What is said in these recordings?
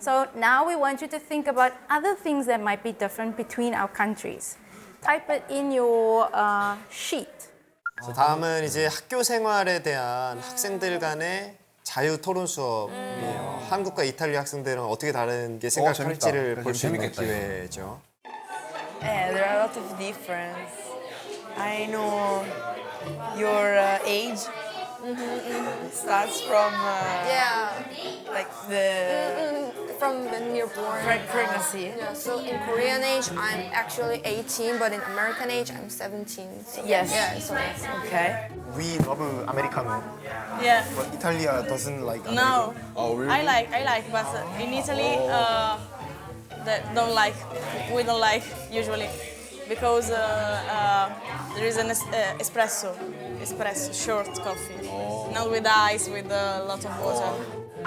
So now we want you to think about other things that might be different between our countries. Type it in your uh, sheet. 자, 다음은 이제 학교 생활에 대한 학생들 간의 자유 토론 수업이에요. 한국과 이탈리아 학생들은 어떻게 다른 게 생각할지를. 볼 수 있는 재밌겠다. 기회죠. Yeah, there are a lot of difference. I know your uh, age starts from uh, Yeah, like the from when you're born. pre- pregnancy. Yeah, so in Korean age, I'm actually 18, but in American age, I'm 17. So Yes. Yeah, so that's Okay. We love Americano, Yeah. but Italia doesn't like No. Oh, really? I like, I like, but in Italy, uh, they don't like. We don't like usually because uh, uh, there is an es- uh, espresso, espresso short coffee, not with ice, with a lot of water.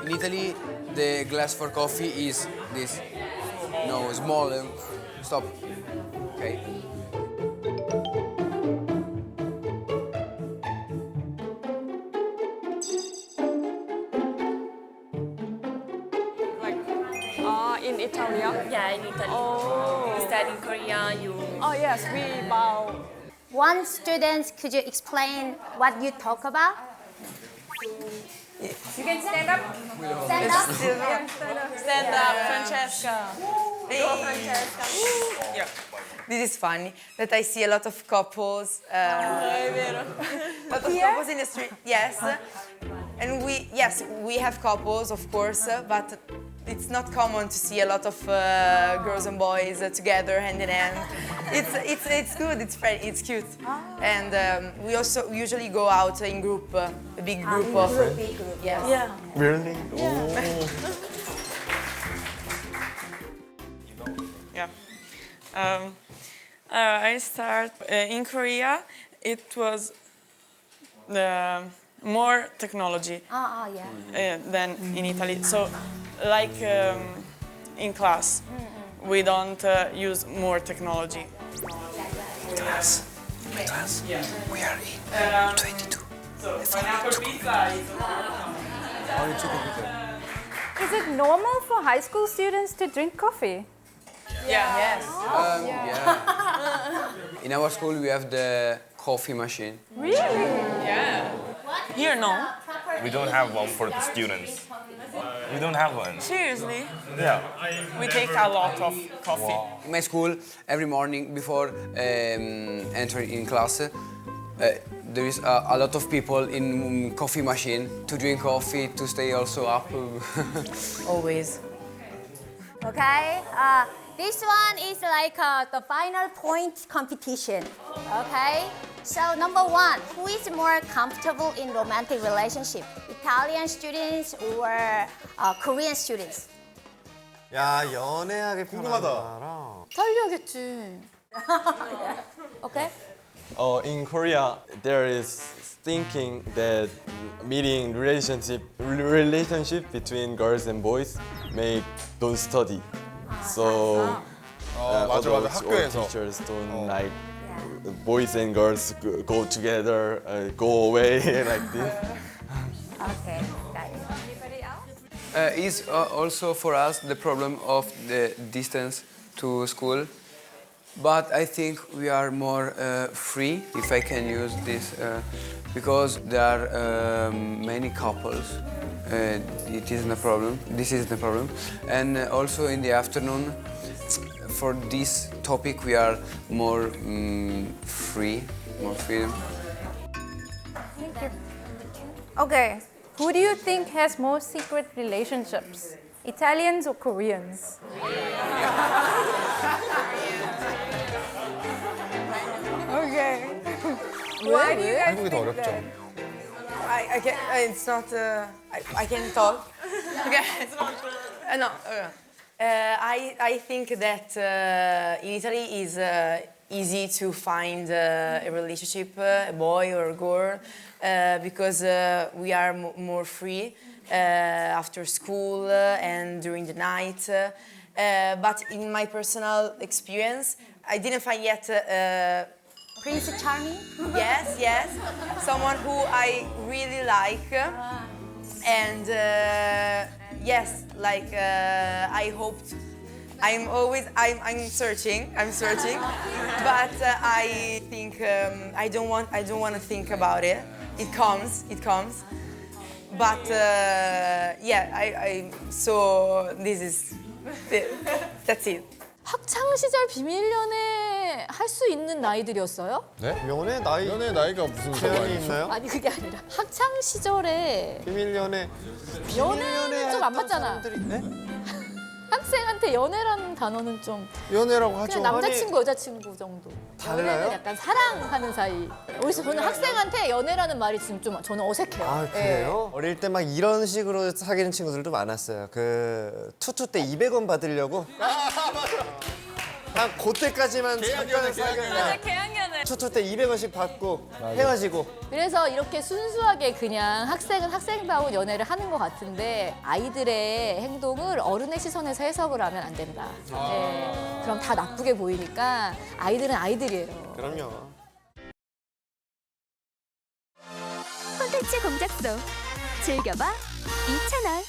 In Italy, the glass for coffee is this. No, small. um, Stop. Okay. Like, uh, in Italy. Yeah, in Italy. Oh. Instead in Korea, you Oh yes, we bow. One student, could you explain what you talk about? You can stand up. Stand up. Stand up, Francesca. Yeah. This is funny that I see a lot of couples. Uh, lot of couples in the street. Yes, and we yes we have couples of course, but it's not common to see a lot of uh, girls and boys uh, together hand in hand. It's it's it's good. It's fun. It's cute. And um, we also usually go out in group, uh, a big group of. Yes. Yeah. Really? Yeah. Um, uh, I start uh, in Korea. It was uh, more technology Oh, oh yeah. uh, than in Italy. So, like um, in class, we don't uh, use more technology. Class. Class. We are in 22. So, pineapple pizza is Is it normal for high school students to drink coffee? Yeah. Yes. Um, yeah. In our school, we have the coffee machine. Really? Yeah. Here, no. We don't have one for the students. We don't have one. Seriously, Yeah. we take a lot of coffee. In my school, every morning before um, entering in class, uh, there is a, a lot of people in um, coffee machine to drink coffee, to stay also up. Always. Okay. Uh, this one is like uh, the final point competition. Okay. So number one, who is more comfortable in romantic relationship? Italian students or uh, Korean students? 야 연애하기 편하다. 궁금하다. 이탈리아겠지. Okay. Uh, in Korea, there is thinking that meeting relationship relationship between girls and boys make don't study. So 어, 맞아, 맞아. adults or 학교에서. teachers don't like boys and girls go- go together, uh, go away like this. Okay. Got it. Uh, is uh, also for us the problem of the distance to school. But I think we are more uh, free, if I can use this, uh, because there are um, many couples. Uh, it isn't a problem. This isn't a problem. And uh, also in the afternoon, for this topic, we are more mm, free, more freedom. Okay. Who do you think has more secret relationships? Italians or Koreans? okay. Why do you guys 한국이 더 think 어렵죠. that? I, I can. uh, It's not. Uh, I, I can talk. okay. Uh, no. Uh, uh, I I think that uh, in Italy is uh, easy to find uh, a relationship, uh, a boy or a girl, uh, because uh, we are mo more free uh, after school uh, and during the night. Uh, uh, but in my personal experience, I didn't find yet. Uh, Prince Charming. yes, yes. Someone who I really like. And uh, yes, like uh, I hoped. I'm always I'm, I'm searching. I'm searching, but uh, I think um, I don't want I don't want to think about it. It comes. It comes. But uh, yeah, I, I so this is it. that's it. 학창 시절 비밀 연애 할 수 있는 나이들이었어요? 네? 연애 나이 연애 나이가 무슨 제한이 상관이 있나요? 아니 그게 아니라 학창 시절에 비밀 연애 연애는 좀 안 맞잖아. 사람들이- 네? 학생한테 연애라는 단어는 좀 연애라고 하죠. 그냥 남자친구 여자친구 정도. 달라요? 연애는 약간 사랑하는 사이. 그래서 저는 학생한테 연애라는 말이 지금 좀 저는 어색해요. 아 그래요? 어릴 때 막 이런 식으로 사귀는 친구들도 많았어요. 그 투투 때 200원 받으려고. 한 그때까지만 잠깐 사귀었냐. 계약 투투 때 200원씩 받고 헤어지고. 그래서 이렇게 순수하게 그냥 학생은 학생다운 연애를 하는 것 같은데 아이들의 행동을 어른의 시선에서 해석을 하면 안 된다. 네. 그럼 다 나쁘게 보이니까 아이들은 아이들이에요. 그럼요. 콘텐츠 공작소 즐겨봐 이채널